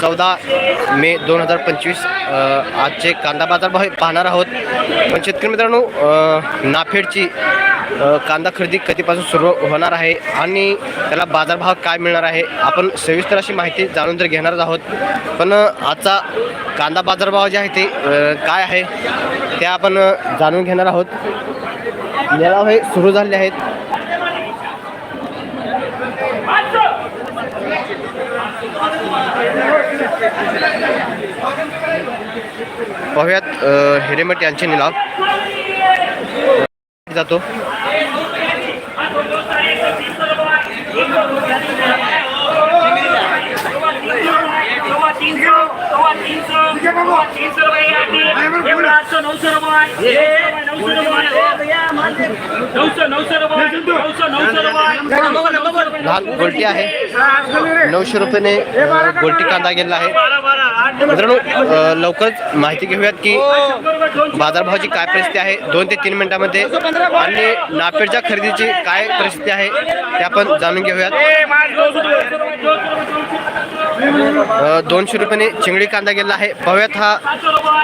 चौदा मे दोन हजार पंचवीस आजचे कांदा बाजार भाव हे पाहणार आहोत. पण शेतकरी मित्रांनो नाफेडची कांदा खरेदी कधीपासून सुरू होणार आहे आणि त्याला बाजारभाव काय मिळणार आहे आपण सविस्तर अशी माहिती जाणून तर घेणारच आहोत. पण आजचा कांदा बाजारभाव जे आहे ते काय आहे ते आपण जाणून घेणार आहोत. लिलाव हे सुरू झाले आहेत. पाहूयात हिरेमट यांचे निलाव जातो सव्वा तीनशे सव्वा तीनशे सव्वा तीनशे रुपये एवढा आठशे नऊशे रुपये नऊशे लहान गोल्टी आहे नऊशे रुपयाने गोलटी गोल्टी कांदा गेलेला आहे. मित्रांनो लवकरच माहिती घेऊयात की बाजारभावाची काय परिस्थिती आहे. दोन ते तीन मिनिटांमध्ये आणि नापेडच्या खरेदीची काय परिस्थिती आहे ते आपण जाणून घेऊयात. दोनशे रुपयाने चिंगडी कांदा गेलेला आहे. पव्यात हा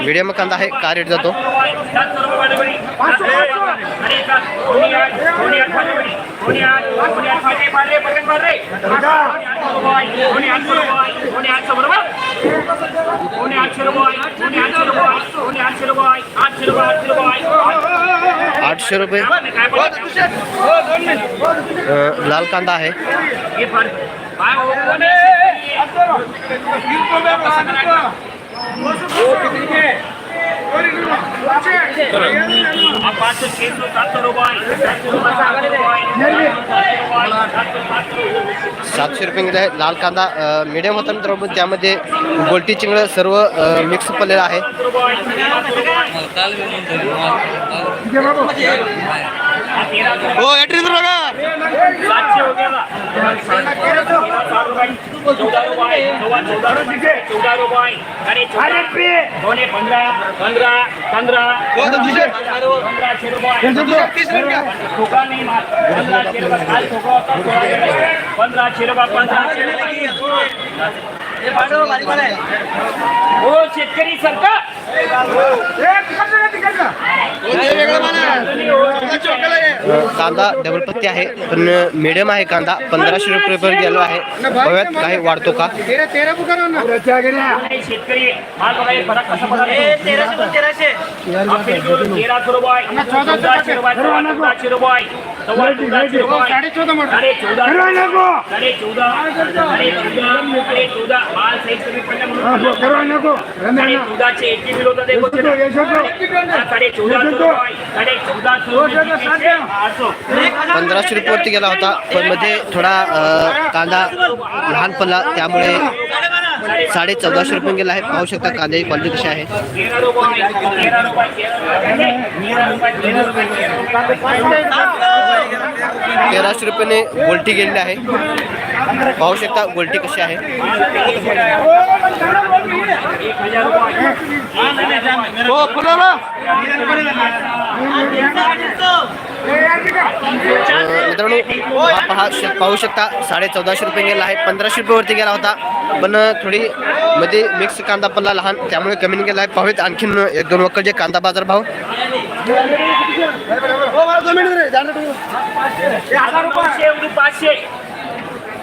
मिडियम कांदा आहे. काय रेट जातो? आठशे रुपये. लाल कांदा आहे. पाचशे छे सौ सात सौ रुपये सात सौ रुपये सात सौ रुपये सातशे रुपये गेले आहे लाल कांदा मिडियम होता मित्रांनो पण त्यामध्ये गोल्टी चिंगड सर्व मिक्स पडलेलं आहे. हो ऍड्रेस बघा हो पंधरा पंधरा हो शेतकरी सरकार. कांदा डबल पत्ती आहे. पण मिडियम आहे कांदा. पंधराशे रुपये पर्यंत गेलो आहे. बघूयात काही वाढतो का? चौदा पंधराशे रुपयावरती गेला होता पण मध्ये थोडा कांदा लहान पडला त्यामुळे साडे चौदाशे रुपये गेला आहे पाहू शकता कांद्याची क्वालिटी कशी आहे. तेराशे रुपयाने गोलटी गेलेली आहे. पाहू शकता गोल्टी कशी आहे. हो मित्रांनो हा पहा पाहू शकता साडे चौदाशे रुपये गेला आहे पंधराशे रुपयेवरती गेला होता पण थोडी मध्ये मिक्स कांदा पडला लहान त्यामुळे कमी गेला आहे. पाहूयात आणखीन एक दोन वक्कल जे कांदा बाजार भाव. एवढी पाचशे.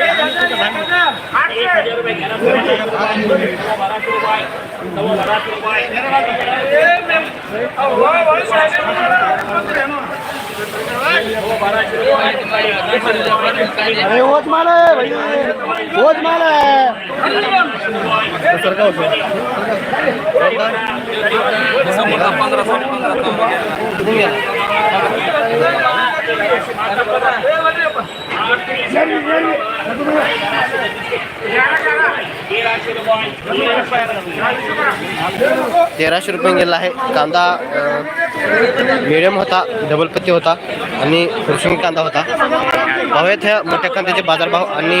एक हजार रुपये तेराशे रुपये बाराशे रुपये सव्वा बाराशे तेराशे रुपये गेला आहे. कांदा मिडियम होता डबल पत्ती होता आणि कृषी कांदा होता. पाहूयात ह्या मोठ्या कांद्याचे बाजारभाव आणि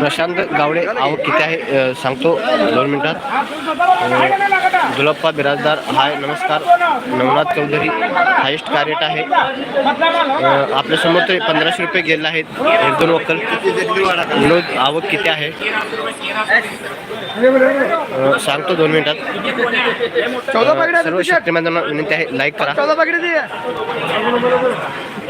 प्रशांत गावडे आवक किती आहे? सांगतो दोन मिनिटात. दुलप्पा बिराजदार हाय नमस्कार. नवनाथ चौधरी हायेस्ट कार्यट आहे. आपल्यासमोर ते पंधराशे रुपये गेले आहेत. एक दोन वक्कल. विनोद आवक किती आहे? सांगतो दोन मिनिटात. सर्व शेतकऱ्यांना विनंती आहे लाईक करा.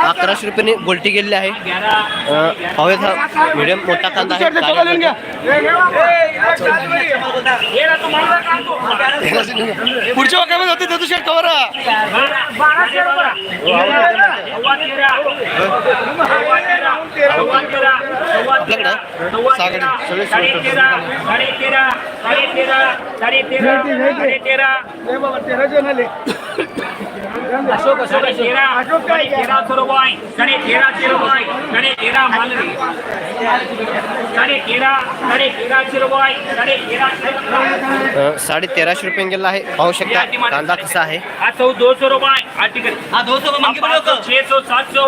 अकराशे रुपयाने गोल्टी गेलेली आहे. अ, पाहूयात हा मिडियम मोठा कांदा आहे पुढच्या वाक्यामध्ये होते तर तुझ्या कवर आपल्याकडं सागडी सगळे साडे तेरा तेरा साडे तेरा साडे तेरा साडे तेरा अशोक. साडे तेरा साडे तेराशे रुपये साडे तेराशे रुपये साडे तेरा मालवी साडे तेरा साडे तेराशे रुपये गेला आहे. पाहू शकता कांदा कसा आहे. हा चौ दो सौ रुपये. हा तिकट हा दो सौ छे सौ सात सौ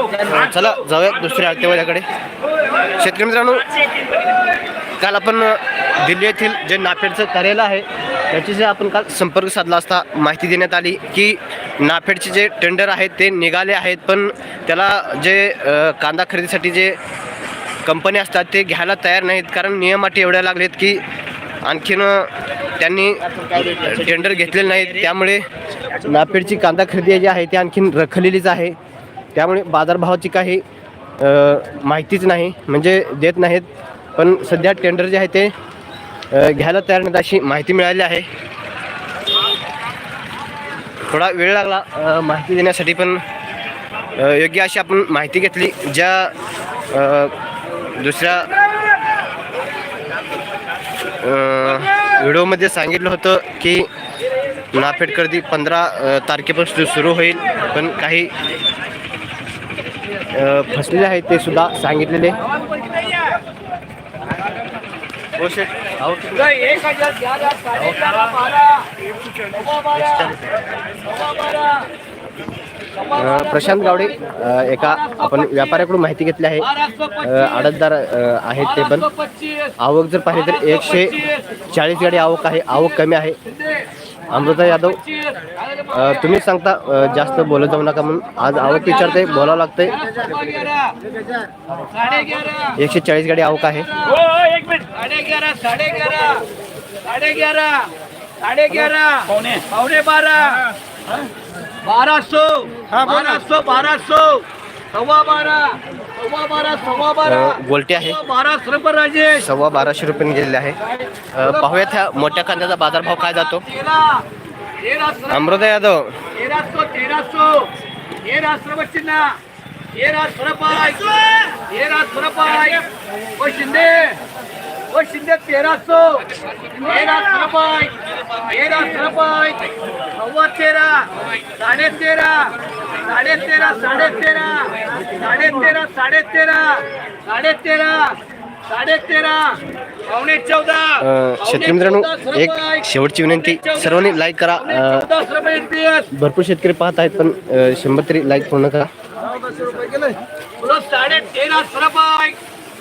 चला जाऊया दुसऱ्या आळतेवाल्याकडे शेतकरी मित्रांनो काल आपण दिल्ली येथील जे नाफेडचं कार्यालय आहे त्याच्याशी आपण काल संपर्क साधला असता माहिती देण्यात आली की नाफेडचे जे टेंडर आहेत ते निघाले आहेत पण त्याला जे कांदा खरेदीसाठी जे कंपनी असतात ते घ्यायला तयार नाहीत. कारण नियम अटी एवढ्या लागलेत की आणखीन त्यांनी टेंडर घेतलेले नाहीत. त्यामुळे नापेडची कांदा खरेदी जी आहे ती आणखीन रखलेलीच आहे. त्यामुळे बाजारभावाची काही माहितीच नाही. म्हणजे देत नाहीत. पण सध्या टेंडर जे आहे ते घ्यायला तयार नाहीत अशी माहिती मिळाली आहे. थोडा वेळ लागला माहिती देण्यासाठी पण योग्य अशी आपण माहिती घेतली ज्या दुसऱ्या व्हिडिओमध्ये सांगितलं होतं की नाफेड खरेदी पंधरा तारखेपासून सुरू होईल पण काही फसलेले आहेत ते सुद्धा सांगितलेले. अहो, एक हजार प्रशांत गावडे एका आपण व्यापाऱ्याकडून माहिती घेतली आहे. आडतदार आहेत ते पण. आवक जर पाहिली तर एकशे चाळीस गाडी आवक आहे. आवक कमी आहे. अमृता यादव अ, तुम्ही सांगता जास्त बोलत जाऊ नका म्हणून. आज आवक विचारते बोलावं लागतंय. एकशे चाळीस गाडी आवक आहे. पौने पौने बारह बारह सौ बारह सौ बारह सौ सवा बारह गोलटी आहे. सव्वा बाराशे रुपये गेलेले आहे. पाहूयात ह्या मोठ्या कांद्याचा बाजारभाव काय जातो. अमृता यादव. शिंदे. ओ शिंदे तेरह सौ. तेरह सौ रुपये तेरह सौ रुपये सव्वा तेरह साढ़े तेरह साढ़े तेरह साढ़े तेरह साढ़े तेरह साढ़े तेरह साढ़े तेरह साढ़े तेरह पावणे चौदा. अ, शेतकरी मित्रांनो एक शेवटची विनंती. सर्वांनी लाईक करा. भरपूर शेतकरी पाहत आहेत पण शंभर तरी लाईक पूर्ण करा.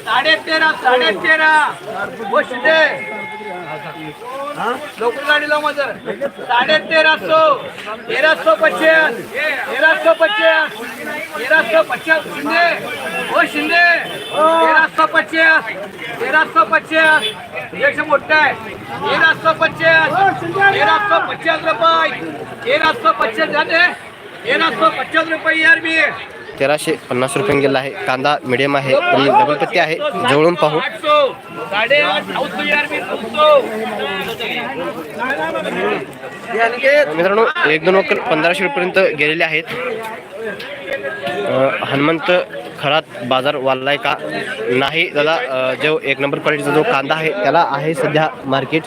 साडे तेरा साडे तेरा शिंदे लोकल गाडीला साडे तेरा सो. तेरा सो पचास तेरा सो पचास तेरा सो पचास शिंदे. हो शिंदे. तेरा सो पचास तेरा सो पचास एकशे मोठा आहे. तेरा सो पचास तेरा सो पचास रुपये. तेरा सो पचास झाले. तेरा सौ पचास रुपये यार मी. तेराशे पन्नास रुपये गेला आहे. कांदा मिडियम आहे आणि डबल पत्ती आहे. जवळून पाहू. मित्रांनो एक दोन वक्कल पंधराशे रुपयेपर्यंत गेलेले आहेत. हनुमंत खरात बाजार वाढलाय का? नाही दादा जो एक नंबर क्वालिटीचा जो कांदा आहे त्याला आहे सध्या मार्केट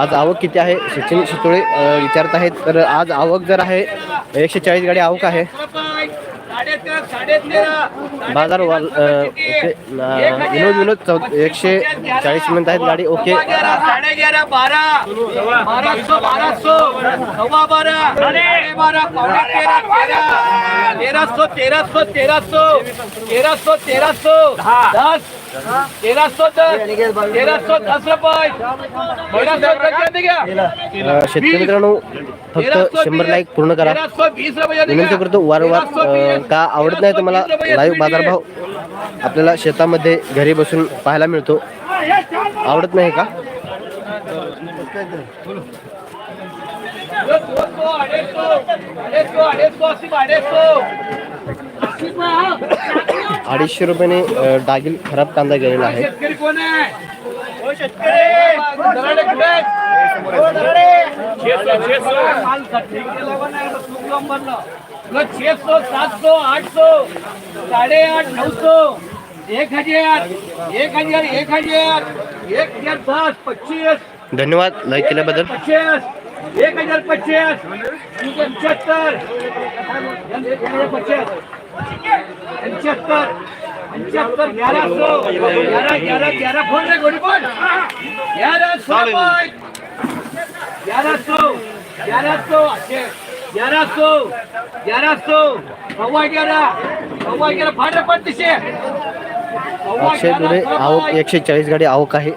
आज आवक किती आहे? सचिन शितोळे विचारत आहेत. तर आज आवक जर आहे एकशे चाळीस गाडी आवक आहे. बाजार वाल ओके विनोद विनोद चौ एकशे चाळीस म्हणत आहेत गाडी. ओके. तेरा साढ़े ग्यारह बारह बारह सौ सौ दस सौ दस रुपये. सौ शेतकरी मित्रांनो फक्त शंभर लाईक पूर्ण करा. विनंती। करतो वारंवार का आवडत नाही तुम्हाला लाईव्ह बाजारभाव आपल्याला शेतामध्ये घरी बसून पाहायला मिळतो. आवडत नाही का? दो सौ अढ़ाई सौ अढ़ाई अडीचशे रुपयाने डागिल खराब कांदा गेलेला आहे. छे सौ सात सौ आठ सौ साडे आठ नऊ सौ एक हजार एक हजार एक हजार एक हजार दस पच्चीस. धन्यवाद लाईक केल्याबद्दल. पचास एक हजार पचास पंच्याहत्तर. हजार पचास पंच्याहत्तर. पंच्याहत्तर. ग्यारह सौ. ग्यारह ग्यारह ग्यारह फोन रे गोडी फोन. ग्यारह सौ ग्यारह सौ. ग्यारह सौ. ग्यारह सौ. ग्यारह सौ. सव्वा ग्यारह सव्वा ग्यारह फाट रे पंचशे अक्षय आवक एकशे चाळीस गाडी आवक आहे.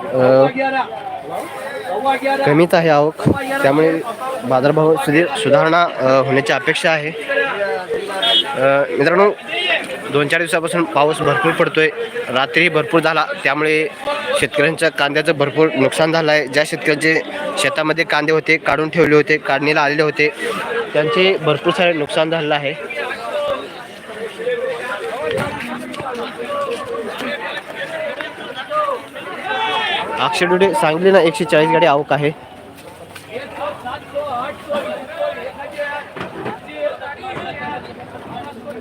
कमीच आहे आवक. त्यामुळे बाजारभाव सुधी सुधारणा होण्याची अपेक्षा आहे. मित्रांनो दोन चार दिवसापासून पाऊस भरपूर पडतोय. रात्री भरपूर झाला. त्यामुळे शेतकऱ्यांच्या कांद्याचं भरपूर नुकसान झालं आहे ज्या शेतकऱ्यांचे शेतामध्ये कांदे होते काढून ठेवले होते काढणीला आलेले होते त्यांचे भरपूर सारे नुकसान झालेलं आहे. अक्षय डुडे सांगली ना एकशे चाळीस गाडी आवक आहे.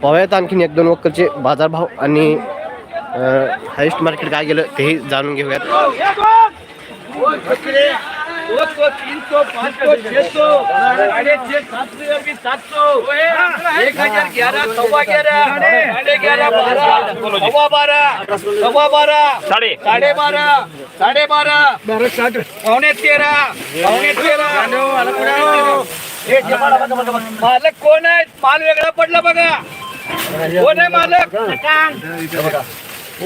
पाहूयात आणखीन एक दोन वक्करचे बाजारभाव आणि हायस्ट मार्केट काय गेलं तेही जाणून घेऊयात. दो सौ तीन सौ पाँच सौ छह सौ साढ़े छह सात सौ अभी सात सौ एक हजार ग्यारह सवा ग्यारह साढ़े ग्यारह बारह सवा बारह सवा बारह साढ़े। साढ़े बारह साढ़े बारह पौने तेरह पौने तेरह। जे मालक मालक कोण आहे माल वेगळा पडला बघा. कोण आहे मालक?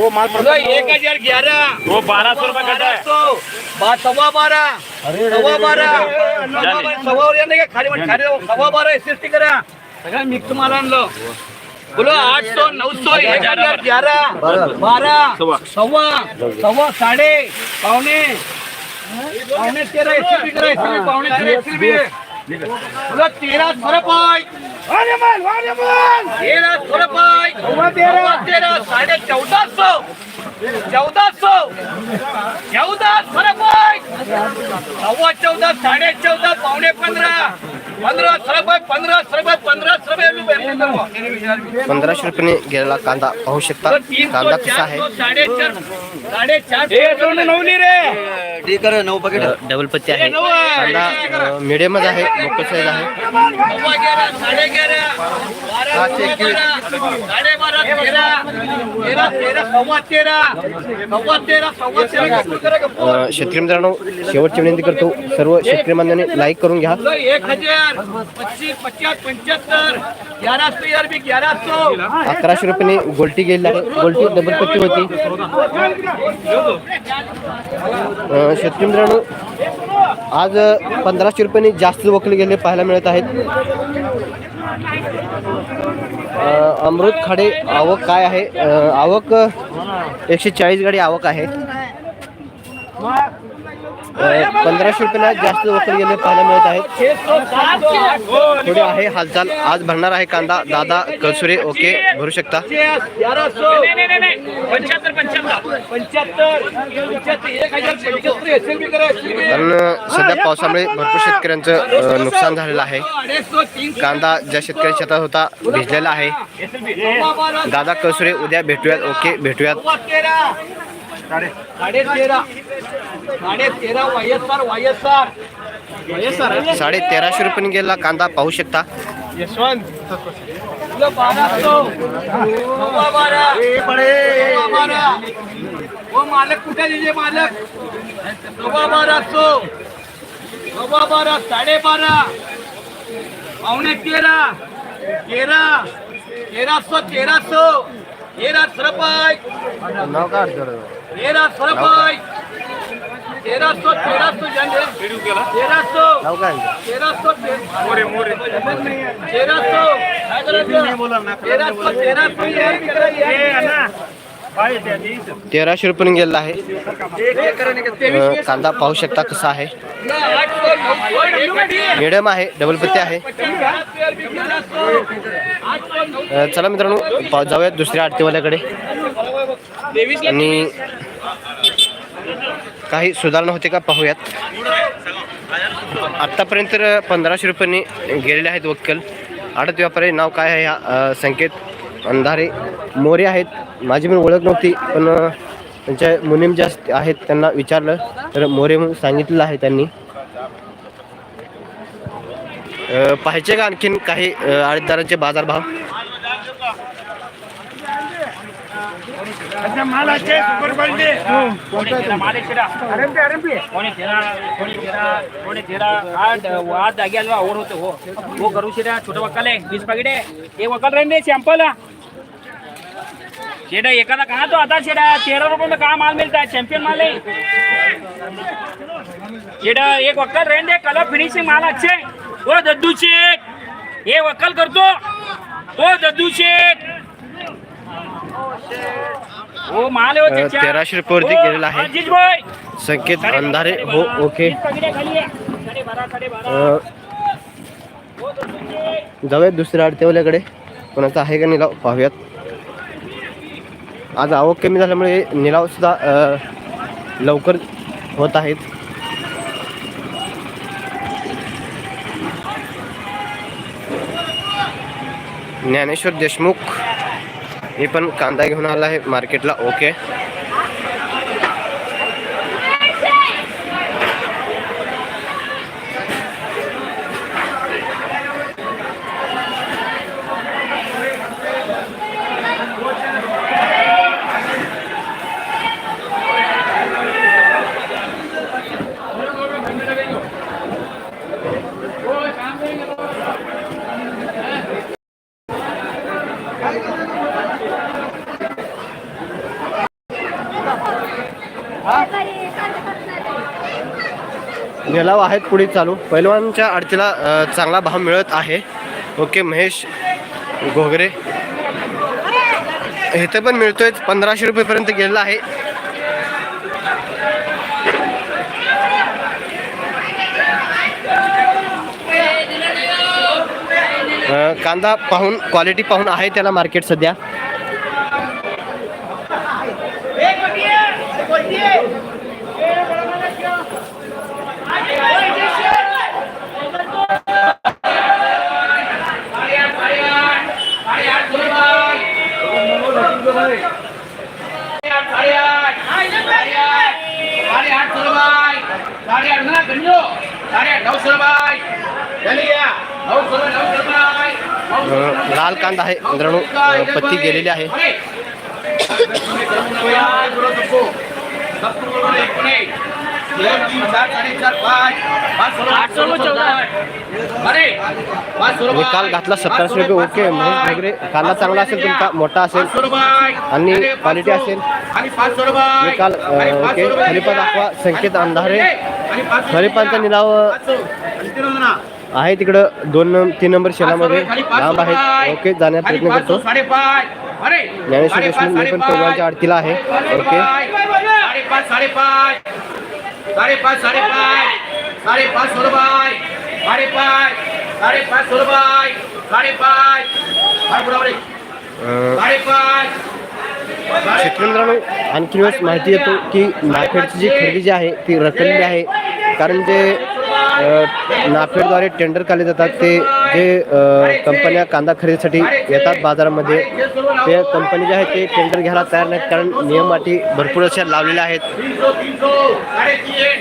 बघा, एक हजार ग्यारह। वो बारह सौ रुपए कटा है। सौ। बा- सव्वा बारा सव्वा बारा सव्वा बारा, सव्वा बारा नाही का खाली म्हण- खाली सव्वा बारा एस एस टी करा। सगळं मिक्स माल आणलं बोलो आठ सौ नऊ सौ एक हजार ग्यारह। बारा सव्वा सव्वा साडे पावणे पावणे तेरा एस टी करा एस टी पावणे तेरा एस टी बोलो तेरा रुपये तेरा सौ रुपये तेरा. तेरा साढ़े चौदह सौ चौदह सौ चौदह सौ रुपये सव्वा चौदह साढ़े चौदह पौने पंद्रह पंद्रह सौ रुपये पंद्रह सौ रुपये पंद्रह सौ रुपये पंधराशे रुपयाने गेलेला कांदा पाहू शकता. तीन कांदा कसा चार आहे? सौ साढ़े चार साडेचारशे सोनं नवली रे. ठीक आहे नऊ पॅकेट अ, डबल पत्ती आहे. कांदा मिडियमच आहे मोकळ साईज आहे. शेतकरी मित्रांनो शेवटची विनंती करतो सर्व शेतकरी बांधवांनी लाईक करून घ्या. बोलो एक हजार पच्चीस पचास पंच्याहत्तर. ग्यारह सौ यार भी ग्यारह सौ अकराशे रुपयाने गोल्टी गेलेली आहे. गोल्टी डबल पत्ती होती. शेतकरी मित्रांनो आज पंधराशे रुपयांनी जास्त वकले गेले पाहायला मिळत आहेत. अमृत खाडे आवक काय आहे? आवक एकशे चाळीस गाडी आवक आहे. पंधराशे रुपयाला जास्त वकील गेले पाहायला मिळत आहेत. थोडी आहे हालचाल. आज भरणार आहे कांदा. दादा कळसुरे ओके. भरू शकता? कारण सध्या पावसामुळे भरपूर शेतकऱ्यांचं नुकसान झालेलं आहे. कांदा ज्या शेतकऱ्यांच्या शेतात होता भिजलेला आहे. दादा कळसुरे उद्या भेटूयात. ओके भेटूयात. साडे तेरा. साडे तेरा वायएसआर वायएसआर साडे तेराशे रुपये गेला कांदा पाहू शकता. वो मालक कुठे दीजिए मालक? सव्वा बारह सौ सव्वा बारह साढ़े बारह पौने तेरह तेरह तेरह सौ तेरह सौ तेरह सौ. रुपये नाव का तेरह सौ तेरह सौ. तेरह सौ. तेरह सौ तेरह सौ तेरह सौ. तेरह सौ तेराशे रुपये गेलेला आहे. कांदा पाहू शकता कसा आहे. मेडम मिडियम आहे डबल पत्ते आहे. चला मित्रांनो पा- जाऊयात दुसऱ्या आरतीवाल्याकडे. आणि काही सुधारणा होते का पाहूयात. आत्तापर्यंत पंधराशे रुपयांनी गेलेले आहेत वक्कल. आडत व्यापारी नाव काय आहे ह्या संकेत? अंधारे मोरे आहेत. माझी पण ओळख नव्हती पण त्यांच्या मुनीम ज्या आहेत त्यांना विचारलं. तर मोरे म्हणून सांगितलेलं आहे त्यांनी. पाहायचे का आणखीन काही अ, आडतदारांचे बाजारभाव? हो. हो छोटं वकाल आहे. वीस पाकिट आहे. हे वकाल राहील रे सॅम्पल शेडा एखादा कहा तो आता शेडा? तेरह रुपये में कहा माल मिलता है चैंपियन माल है शेडा एक वक्कल रहेंगे दे कलर फिनिशिंग माल अच्छे. ओ दद्दू शेठ. हे वक्कल करतो. ओ दद्दू शेठ. हो माल हो त्याच्या. तेराशे रुपयावरती हो, गेलेला आहे. संकेत अंधारे हो ओके. जाऊयात दुसऱ्या आडतेवाल्याकडे. कोणाचा आहे का निलाव पाहूयात. आज आवक कमी झाल्यामुळे निलावसुद्धा लवकर होत आहेत. ज्ञानेश्वर देशमुख मी पण कांदा घेऊन आला आहे. मार्केटला ओके निलाव आहेत पुढे चालू. पैलवानच्या आडतीला चांगला भाव मिळत आहे. ओके महेश घोगरे. इथे पण मिळतोय. पंधराशे रुपयेपर्यंत गेलेला आहे. कांदा पाहून क्वालिटी पाहून आहे त्याला मार्केट सध्या. लाल कांदा आहे मित्रांनो पत्ती गेलेली आहे. काल घातला सत्ताशे रुपये ओके वगैरे कांदा चांगला असेल तुमचा मोठा असेल आणि क्वालिटी असेल. काल ओके दाखवा संकेत अंधारे. खरीपांचा निलाव आहे तिकडं दोन तीन नंबर शेणामध्ये लांब आहे ओके जाण्याचा प्रयत्न करतो. ज्ञानेश्वर देशमुख मी पण प्रोग्रामच्या आडतीला आहे. ओके. साडेपाच साडेपाच साडेपाच साडेपाच साडेपाच साडेपाच साडेपाच साडेपाच साडेपाच शेतकरी मित्रांनो आणखी वेळेस माहिती येतो की नाफेडची जी खरेदी जी आहे ती रखडलेली आहे. कारण जे नाफेडद्वारे टेंडर काढले जातात ते जे कंपन्या कांदा खरेदीसाठी येतात बाजारामध्ये ते कंपनी जे आहे ते टेंडर घ्यायला तयार नाहीत. कारण नियम अटी भरपूर अशा लावलेल्या आहेत. तीनशे तीनशे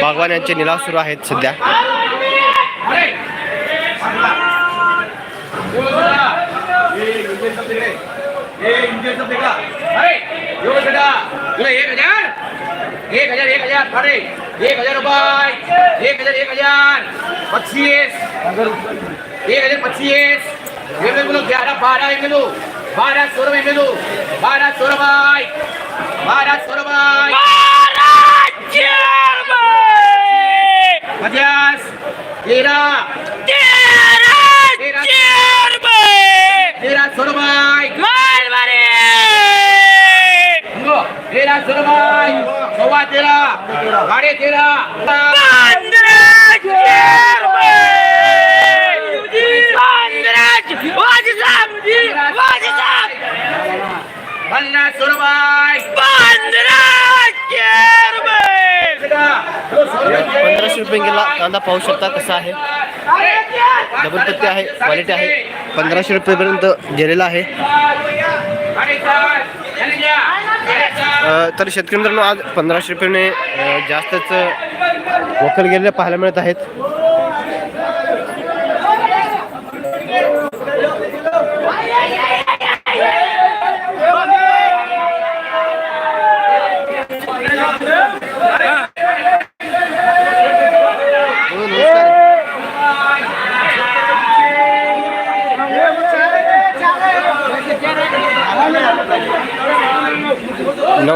बागवान यांचे निलाव सुरू आहेत सध्या. एक हजार एक हजार एक हजार अरे एक हजार रुपये एक हजार एक हजार पच्चीस एक हजार पच्चीस ये मैं बोलो ग्यारह बारह में मिलो बारह सौ रुपये मिलो बारह सौ रुपये बारह सौ रुपये पचास तेरह तेरह सौ रुपये समझो तेरह सौ रुपये सवा तेरह साढ़े तेरह पन्नास सौ रुपये पंधराशे रुपये गेला कांदा पाहू शकता कसा आहे? डबल पत्ती आहे क्वालिटी आहे. पंधराशे रुपयेपर्यंत गेलेला आहे. तर शेतकरी मित्रांनो आज पंधराशे रुपयाने जास्तच वखल गेलेले पाहायला मिळत आहेत.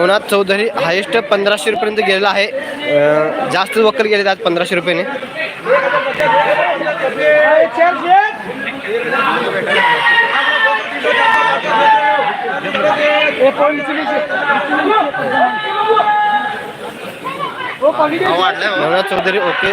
नवनाथ चौधरी हायेस्ट पंधराशे रुपयेपर्यंत गेलेला आहे. जास्त वकर गेले आज पंधराशे रुपयाने. नवनाथ चौधरी ओके.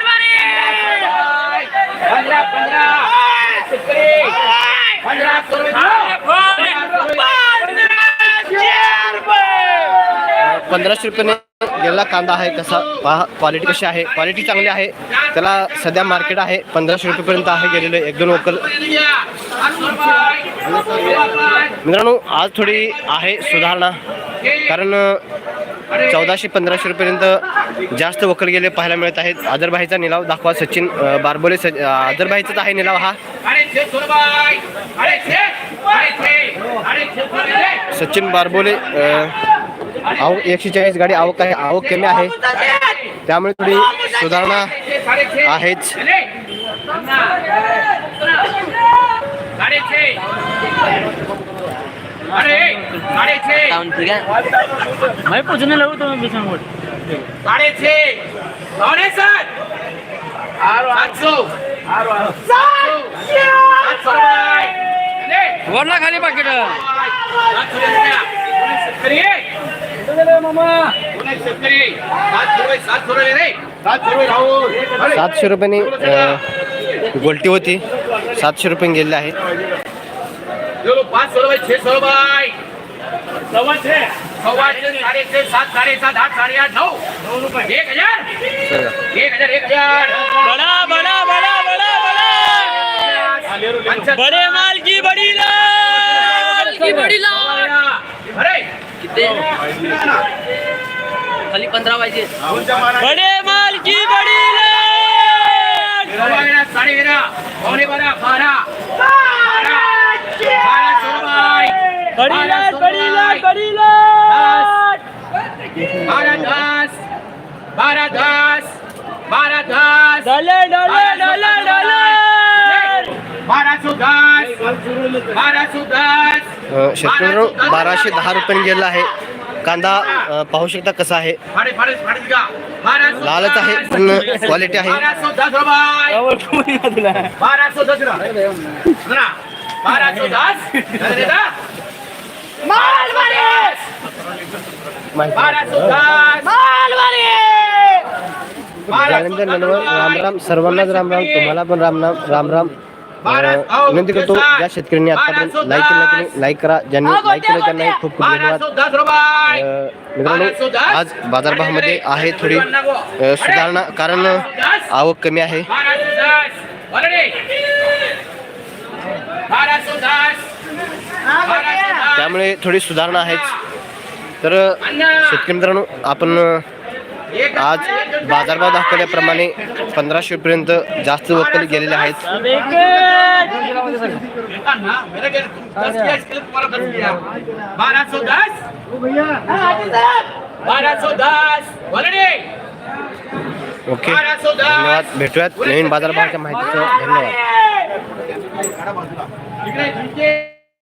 पंधराशे रुपयाने गेलेला कांदा आहे कसा पहा क्वालिटी कशी आहे? क्वालिटी चांगली आहे. त्याला सध्या मार्केट आहे. पंधराशे रुपयेपर्यंत आहे गेलेलं एक दोन वकल मित्रांनो आज थोडी आहे सुधारणा. कारण चौदाशे पंधराशे रुपयेपर्यंत जास्त वकल गेले पाहायला मिळत आहेत. आदरभाईचा निलाव दाखवा सचिन बारबोले स आदरभाईचाच आहे निलाव हा. सचिन बारबोले अ, आवक एकशे चाळीस गाडी आवक आहे आवक कमी आहे. त्यामुळे थोडी सुधारणा आहेच साडेछे. मैं पूछने लगू तो मैं बिछाऊंगा साडेछे. पावणे सात. सातशो सातशो सातशो रुपये दे. वरला खाली पाकिट. सात सात सात सात. सातशे रुपयांनी गोल्टी होती. सातशे रुपये गेलेले आहेत. लो पाच सौ रुपये छह सौ रुपये सव्वा छे सव्वा छे साडे छे सात साडे सात आठ साडे आठ नऊ नऊ रुपये एक हजार एक हजार एक हजार बडा बडा बडा बडा बडा पंच्याहत्तर. बडे माल की बडी लाल की बडी लाल अरे खाली पंधरा पाहिजे बडे माल की बडी लाल सव्वा गेला, साडे गेला पावणे बारा रुपये सौ बडी लाल रुपये. बडी लाल बारा दस बारा सौ दस अ, शेतकरी बाराशे दहा रुपयांनी गेलेला आहे कांदा पाहू शकता कसा आहे लालच आहे. पण क्वालिटी आहे बारा सौ दस राम राम सर्वांनाच राम राम तुम्हाला पण राम राम राम राम. विनंती करतो ज्या शेतकऱ्यांनी आतापर्यंत लाईक केलं त्यांनी लाईक करा. ज्यांनी लाईक केलं त्यांनाही खूप खूप धन्यवाद. मित्रांनो आज बाजारभावामध्ये आहे थोडी सुधारणा कारण आवक कमी आहे. त्यामुळे थोडी सुधारणा आहेच. तर शेतकरी मित्रांनो आपण आज बाजारभाव दाखवल्याप्रमाणे पंधराशे पर्यंत जास्त वक्कल गेलेले आहेत. ओके धन्यवाद. भेटूयात नवीन बाजारभावाच्या माहितीचं धन्यवाद.